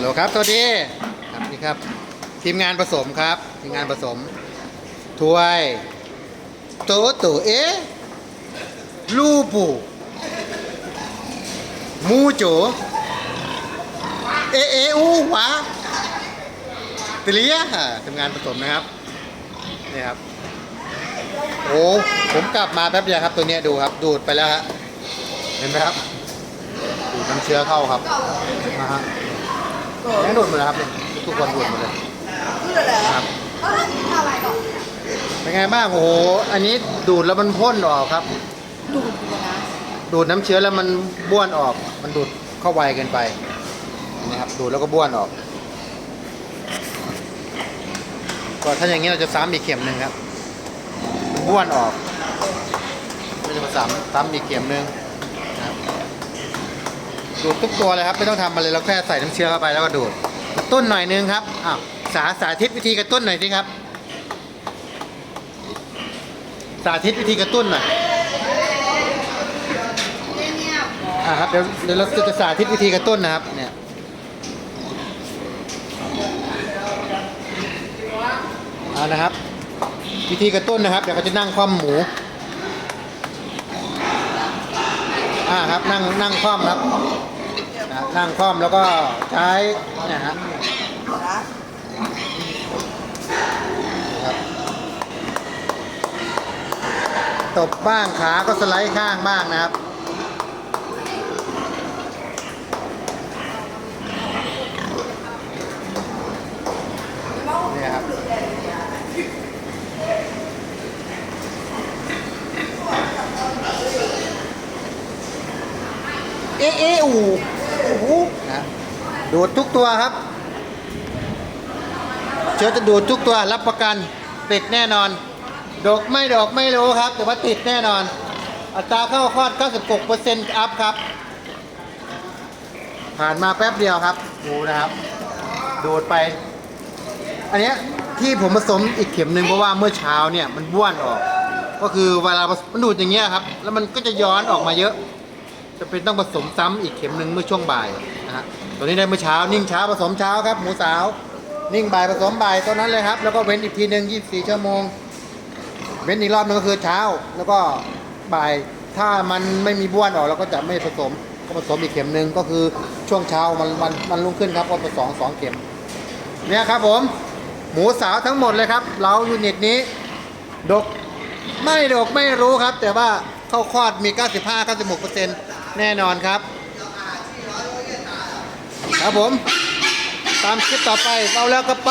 โหลครับสวัสดีครับนี่ครับ ทีมงานผสมครับ ทีมงานผสมถ้วยโตโตเอะลูปูมูโจเอเออูหวาเตลียทีมงานผสมนะครับนี่ครับโอ้ผมกลับมาแป๊บเดียวครับตัวเนี้ยดูครับ ดูดไปแล้วฮะเห็นไหมครับดูดน้ำเชื้อเข้าครับนะฮะ แม่งดูดหมดแล้วครับเนี่ยทุกคนดูดหมดเลยคืออะไรครับเอออะไรก่อนเป็นไงบ้างโอ้โหอันนี้ดูดแล้วมันพ่นออกครับ ดูดเลยนะดูดน้ำเชื้อแล้วมันบ้วนออก มันดูดเข้าไวเกินไปนะครับดูดแล้วก็บ้วนออก ก็ถ้าอย่างนี้เราจะซ้ำอีกเข็มหนึ่งครับบ้วนออกเราจะมาซ้ำซ้ำอีกเข็มหนึ่ง ดูดทุกตัวเลยครับไม่ต้องทำอะไรเราแค่ใส่น้ำเชื้อเข้าไปแล้วก็ดูดกระตุ้นหน่อยนึงครับอ้าวสาสาธิตวิธีกระตุ้นหน่อยสิครับ สาธิตวิธีกระตุ้นหน่อยอ่าครับเดี๋ยวเดี๋ยวเราจะสาธิตวิธีกระตุ้นนะครับเนี่ยเอานะครับ วิธีกระตุ้นนะครับเดี๋ยวเขาจะนั่งคว่ำหมู อ่าครับนั่งนั่งคว่ำครับนะนั่งคว่ำแล้วก็ใช้เนี่ยฮะนะครับตบบ้างขาก็สไลด์ข้างบ้างนะครับ เนี่ยครับ เอะเอะอูโอ้โหนะดูดทุกตัวครับ เชื้อจะดูดทุกตัวรับประกันติดแน่นอน ดอกไม่ดอกไม่รู้ครับ แต่ว่าติดแน่นอน อัตราเข้าคลอด 96%อัพครับ ผ่านมาแป๊บเดียวครับ ดูนะครับ ดูดไป อันนี้ที่ผมผสมอีกเข็มหนึ่งเพราะว่าเมื่อเช้าเนี่ยมันบ้วนออก ก็คือเวลามันดูดอย่างเงี้ยครับ แล้วมันก็จะย้อนออกมาเยอะ จะเป็นต้องผสมซ้ำอีกเข็มหนึ่งเมื่อช่วงบ่ายนะฮะตัวนี้ได้เมื่อเช้านิ่งเช้าผสมเช้าครับหมูสาว นิ่งบ่ายผสมบ่ายตัวนั้นเลยครับ แล้วก็เว้นอีกทีหนึ่ง24 ชั่วโมง เว้นอีกรอบหนึงก็คือเช้า แล้วก็บ่ายถ้ามันไม่มีบ้วนออกเราก็จะไม่ผสมก็ผสมอีกเข็มหนึ่งก็คือช่วงเช้ามันมันมันรุ่งขึ้นครับก็ผสมสองเข็มเนี่ยครับผมหมูสาวทั้งหมดเลยครับ เรายูนิตนี้ ดกไม่ดกไม่รู้ครับ แต่ว่าเข้าคลอดมี 95-96% แน่นอนครับ ครับผม ตามคลิปต่อไปเราแล้วก็ไป